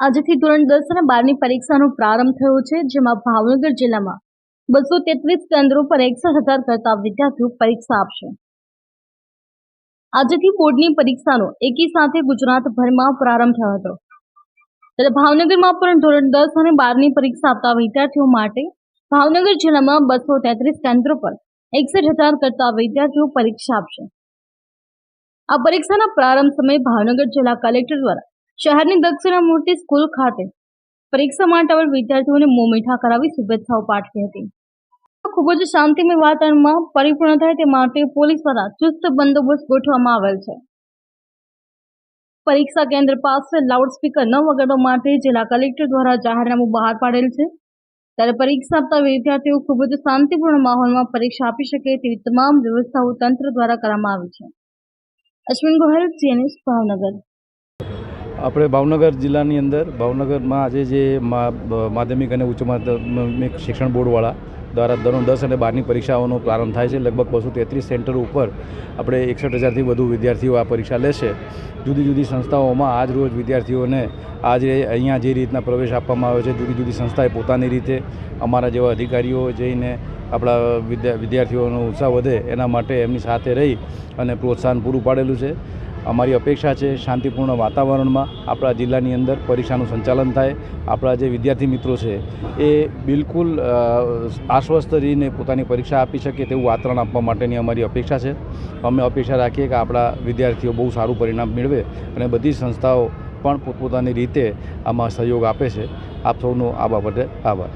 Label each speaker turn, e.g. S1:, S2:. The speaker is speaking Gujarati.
S1: આજથી ધોરણ દસ અને બારની પરીક્ષાનો પ્રારંભ થયો છે, જેમાં ભાવનગર જિલ્લામાં બસો તેત્રીસ કેન્દ્રો પર એકસઠ હજાર કરતા વિદ્યાર્થીઓ પરીક્ષા આપશે. આજથી બોર્ડની પરીક્ષાનો એકી સાથે ગુજરાતભરમાં પ્રારંભ થયો હતો. ત્યારે ભાવનગરમાં પણ ધોરણ દસ અને બારની પરીક્ષા આપતા વિદ્યાર્થીઓ માટે ભાવનગર જિલ્લામાં બસો તેત્રીસ કેન્દ્રો પર એકસઠ હજાર કરતા વિદ્યાર્થીઓ પરીક્ષા આપશે. આ પરીક્ષાના પ્રારંભ સમયે ભાવનગર જિલ્લા કલેક્ટર દ્વારા શહેરની દક્ષિણામૂર્તિ સ્કૂલ ખાતે પરીક્ષા માટે આવેલ વિદ્યાર્થીઓને મોં મીઠા કરાવી શુભેચ્છાઓ પાઠવી હતી. ખૂબ જ શાંતિમય વાતાવરણમાં પરિપૂર્ણ થાય તે માટે પોલીસ દ્વારા ચુસ્ત બંદોબસ્ત ગોઠવવામાં આવેલ છે. પરીક્ષા કેન્દ્ર પાસે લાઉડસ્પીકર ન વગાડવા માટે જિલ્લા કલેક્ટર દ્વારા જાહેરનામું બહાર પાડેલ છે. ત્યારે પરીક્ષા આપતા વિદ્યાર્થીઓ ખૂબ જ શાંતિપૂર્ણ માહોલમાં પરીક્ષા આપી શકે તેવી તમામ વ્યવસ્થાઓ તંત્ર દ્વારા કરવામાં આવી છે. અશ્વિન ગોહિલ સીએનએસ ભાવનગર.
S2: આપણે ભાવનગર જિલ્લાની અંદર ભાવનગરમાં આજે જે માધ્યમિક અને ઉચ્ચ માધ્યમિક શિક્ષણ બોર્ડવાળા દ્વારા ધોરણ દસ અને બારની પરીક્ષાઓનો પ્રારંભ થાય છે. લગભગ બસો તેત્રીસ સેન્ટર ઉપર આપણે એકસઠ હજારથી વધુ વિદ્યાર્થીઓ આ પરીક્ષા લેશે. જુદી જુદી સંસ્થાઓમાં આજ રોજ વિદ્યાર્થીઓને આજે અહીંયા જે રીતના પ્રવેશ આપવામાં આવ્યો છે, જુદી જુદી સંસ્થાએ પોતાની રીતે અમારા જેવા અધિકારીઓ જઈને આપણા વિદ્યા, વિદ્યાર્થીઓનો ઉત્સાહ વધે એના માટે એમની સાથે રહી અને પ્રોત્સાહન પૂરું પાડેલું છે. અમારી અપેક્ષા છે શાંતિપૂર્ણ વાતાવરણમાં આપણા જિલ્લાની અંદર પરીક્ષાનું સંચાલન થાય. આપણા જે વિદ્યાર્થી મિત્રો છે, એ બિલકુલ આશ્વસ્ત રહીને પોતાની પરીક્ષા આપી શકે તેવું વાતાવરણ આપવા માટેની અમારી અપેક્ષા છે. અમે અપેક્ષા રાખીએ કે આપણા વિદ્યાર્થીઓ બહુ સારું પરિણામ મેળવે અને બધી સંસ્થાઓ પણ પોતપોતાની રીતે આમાં સહયોગ આપે છે. આપ સૌનો આ બાબતે આભાર.